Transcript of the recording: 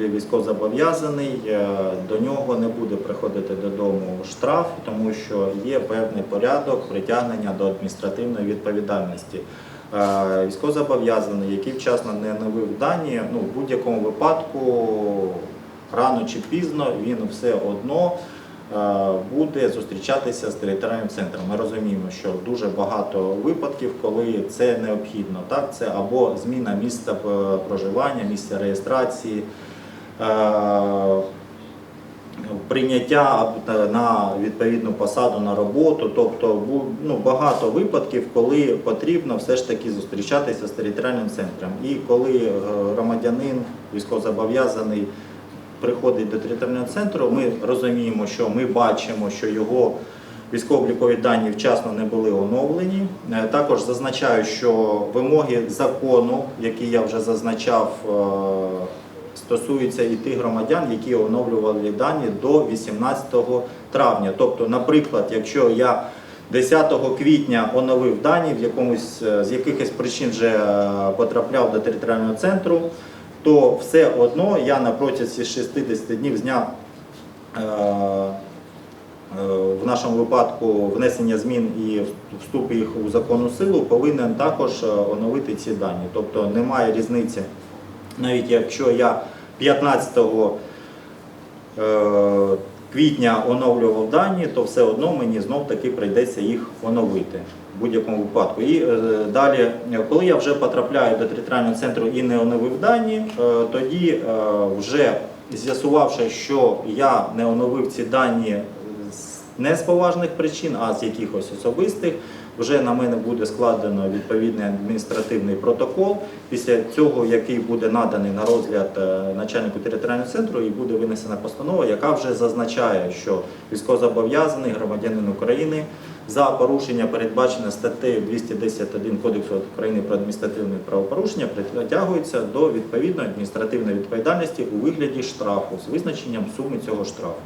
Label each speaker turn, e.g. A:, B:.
A: Військовозобов'язаний, е, до нього не буде приходити додому штраф, тому що є певний порядок притягнення до адміністративної відповідальності. Е, Військовозобов'язаний, який вчасно не оновив дані, ну, в будь-якому випадку, рано чи пізно, він все одно е, буде зустрічатися з територіальним центром. Ми розуміємо, що дуже багато випадків, коли це необхідно. Так? Це або зміна місця проживання, місця реєстрації. Е, Прийняття на відповідну посаду на роботу, тобто ну, багато випадків, коли потрібно все ж таки зустрічатися з територіальним центром. І коли е, громадянин військовозобов'язаний приходить до територіального центру, ми розуміємо, що ми бачимо, що його військово-облікові дані вчасно не були оновлені. Е, Також зазначаю, що вимоги закону, які я вже зазначав, стосуються і тих громадян, які оновлювали дані до 18 травня. Тобто, наприклад, якщо я 10 квітня оновив дані, в якомусь е, з якихось причин вже е, потрапляв до територіального центру, то все одно я на протязі 60 днів з дня е, в нашому випадку внесення змін і вступ їх у законну силу повинен також оновити ці дані. Тобто немає різниці, навіть якщо я 15 е, квітня оновлював дані, то все одно мені знов таки прийдеться їх оновити в будь-якому випадку. І е, далі, коли я вже потрапляю до територіального центру і не оновив дані, е, тоді вже з'ясувавши, що я не оновив ці дані не з поважних причин, а з якихось особистих, вже на мене буде складено відповідний адміністративний протокол. Після цього, який буде наданий на розгляд е, начальнику територіального центру, і буде винесена постанова, яка вже зазначає, що військовозобов'язаний громадянин України за порушення, передбачене статтею 210.1 Кодексу України про адміністративне правопорушення, притягується до відповідної адміністративної відповідальності у вигляді штрафу з визначенням суми цього штрафу.